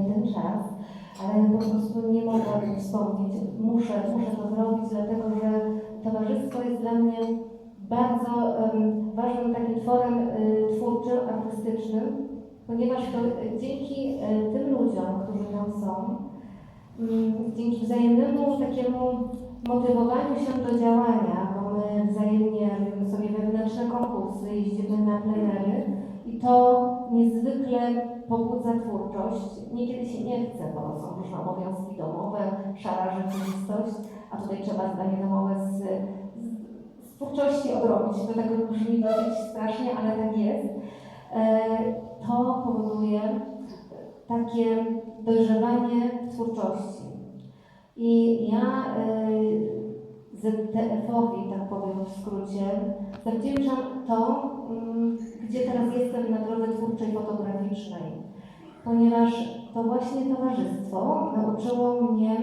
ten czas, ale po prostu nie mogę o tym wspomnieć. Muszę, muszę to zrobić, dlatego że towarzystwo jest dla mnie bardzo em, ważnym takim tworem y, twórczym, artystycznym, ponieważ to y, dzięki y, tym ludziom, którzy tam są, mm, dzięki wzajemnemu takiemu motywowaniu się do działania, bo my wzajemnie robimy sobie wewnętrzne konkursy, jeździmy na plenery i to niezwykle pobudza twórczość. Niekiedy się nie chce, bo są różne obowiązki domowe, szara rzeczywistość, a tutaj trzeba zdanie domowe z, z, z twórczości odrobić. To tak brzmi dosyć strasznie, ale tak jest. E, to powoduje takie dojrzewanie twórczości. I ja y, ZTF-owi, tak powiem w skrócie, zawdzięczam to, mm, gdzie teraz jestem na drodze twórczej fotograficznej, ponieważ to właśnie towarzystwo nauczyło mnie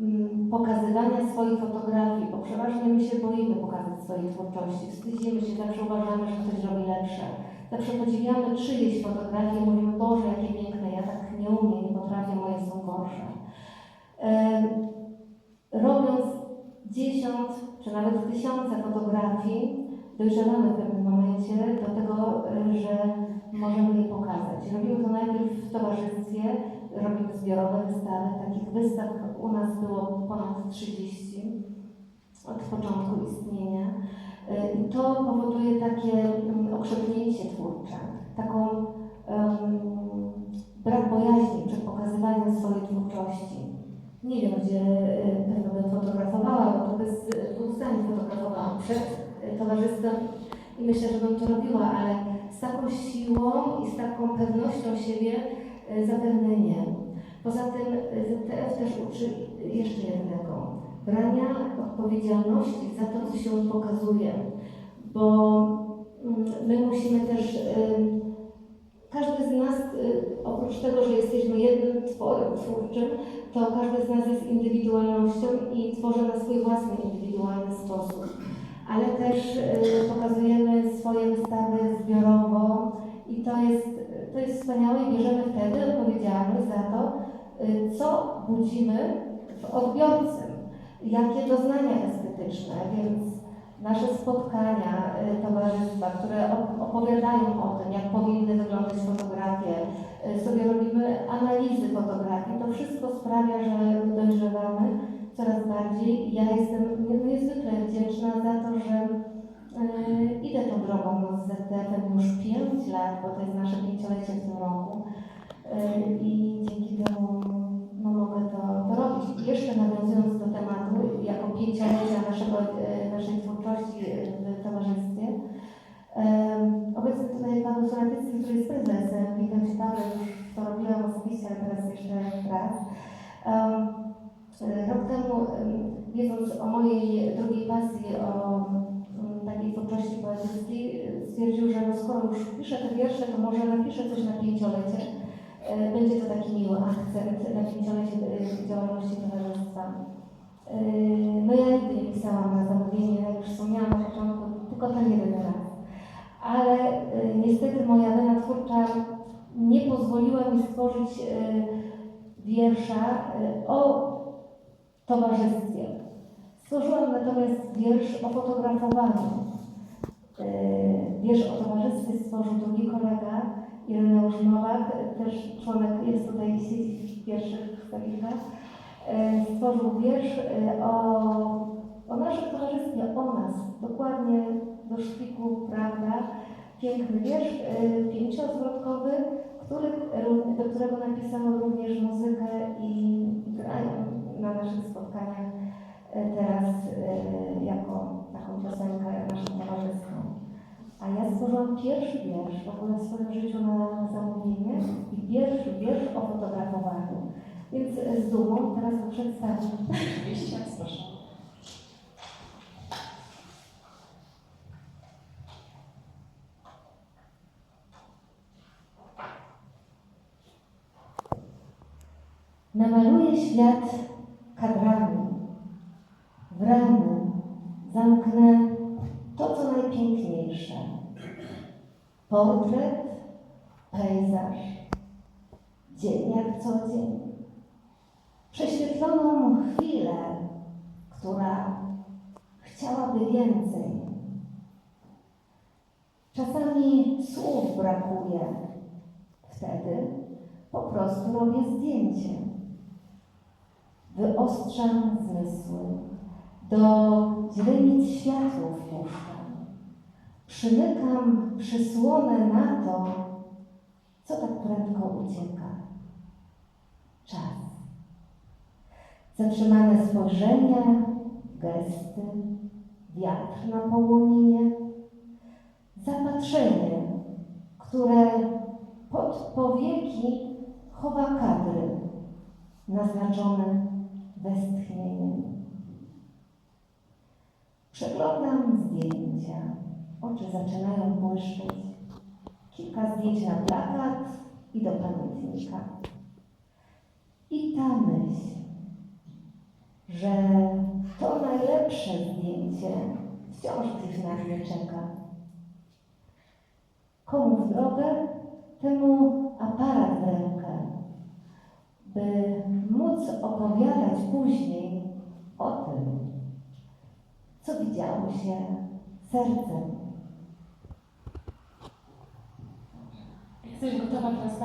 mm, pokazywania swoich fotografii, bo przeważnie my się boimy pokazać swojej twórczości, wstydzimy się, zawsze uważamy, że ktoś robi lepsze. Zawsze podziwiamy czyjeś fotografie i mówimy, Boże, jakie piękne, ja tak nie umiem, nie potrafię, moje są gorsze. Robiąc dziesiąt czy nawet tysiące fotografii, dojrzewamy w pewnym momencie do tego, e, że możemy je pokazać. Robimy to najpierw w towarzystwie, robimy zbiorowe wystawy. Takich wystaw u nas było ponad 30 od początku istnienia. E, I to powoduje takie mm, okrzepnięcie twórcze, taką em, brak bojaźni przed pokazywaniem swojej twórczości. Nie wiem, gdzie y, pewno bym fotografowała, bo to bez dwóch zdań fotografowałam przed y, towarzystwem i myślę, że bym to robiła, ale z taką siłą i z taką pewnością siebie zapewne nie. Poza tym ZTF też uczy jeszcze jednego, brania odpowiedzialności za to, co się pokazuje, bo mm, my musimy też każdy z nas, y, oprócz tego, że jesteśmy jednym tworem twórczym, to każdy z nas jest indywidualnością i tworzy na swój własny indywidualny sposób. Ale też y, pokazujemy swoje wystawy zbiorowo i to jest, to jest wspaniałe i bierzemy wtedy odpowiedzialność za to, y, co budzimy w odbiorcy, jakie doznania estetyczne, więc nasze spotkania y, towarzystwa, które op- opowiadają o tym, jak powinny wyglądać fotografie, y, sobie robimy analizy fotografii. To wszystko sprawia, że dojrzewamy coraz bardziej. Ja jestem nie- niezwykle wdzięczna za to, że y, idę tą drogą no, z ZDF-em już 5 lat, bo to jest nasze pięciolecie w tym roku. I dzięki temu no, mogę to, to robić. I jeszcze nawiązując do tematu, jako pięciolecia naszego, e, naszej twórczości e, w towarzystwie, obecny tutaj Paweł Soratycki, który jest prezesem, witam Cię Paweł, już to robiłam osobiście, ale teraz jeszcze raz. E, Rok temu, em, wiedząc o mojej drugiej pasji, o mm, takiej twórczości poetyckiej, stwierdził, że no skoro już piszę te wiersze, to może napiszę coś na pięciolecie. E, Będzie to taki miły akcent na pięciolecie działalności towarzystwa. E, No ja nigdy nie pisałam na zamówienie, jak już wspomniałam na początku, tylko ten jeden raz. Ale e, niestety moja wena twórcza nie pozwoliła mi stworzyć e, wiersza o towarzystwie. Stworzyłam natomiast wiersz o fotografowaniu. Wiersz o towarzystwie stworzył drugi kolega, Ireneusz Nowak, też członek jest tutaj siedzi w pierwszych stolikach. E, Stworzył wiersz e, o, o naszym towarzystwie, o nas, dokładnie do szpiku, prawda? Piękny wiersz, e, pięciozwrotkowy, który, do którego napisano również muzykę i grają na naszych spotkaniach teraz jako taką piosenkę naszą towarzyską. A ja stworzyłam pierwszy wiersz w ogóle w swoim życiu na zamówienie i pierwszy wiersz o fotografowaniu. Więc e, z dumą teraz go przedstawię. Oczywiście, proszę. Namaluję świat kadrami, w ramy zamknę to, co najpiękniejsze. Portret, pejzaż, dzień jak co dzień. Prześwietloną chwilę, która chciałaby więcej. Czasami słów brakuje. Wtedy po prostu robię zdjęcie. Wyostrzam zmysły, do źrenic światło wpuszczam. Przymykam przysłonę na to, co tak prędko ucieka. Czas. Zatrzymane spojrzenia, gesty, wiatr na połoninie, zapatrzenie, które pod powieki chowa kadry naznaczone westchnieniem. Przeglądam zdjęcia, oczy zaczynają błyszczeć. Kilka zdjęć na plakat i do pamiętnika. I ta myśl, że to najlepsze zdjęcie wciąż gdzieś na mnie czeka. Komu w drogę, temu aparat w rękę, by móc opowiadać później o tym, co widziało się sercem. Jesteś gotowa bardzo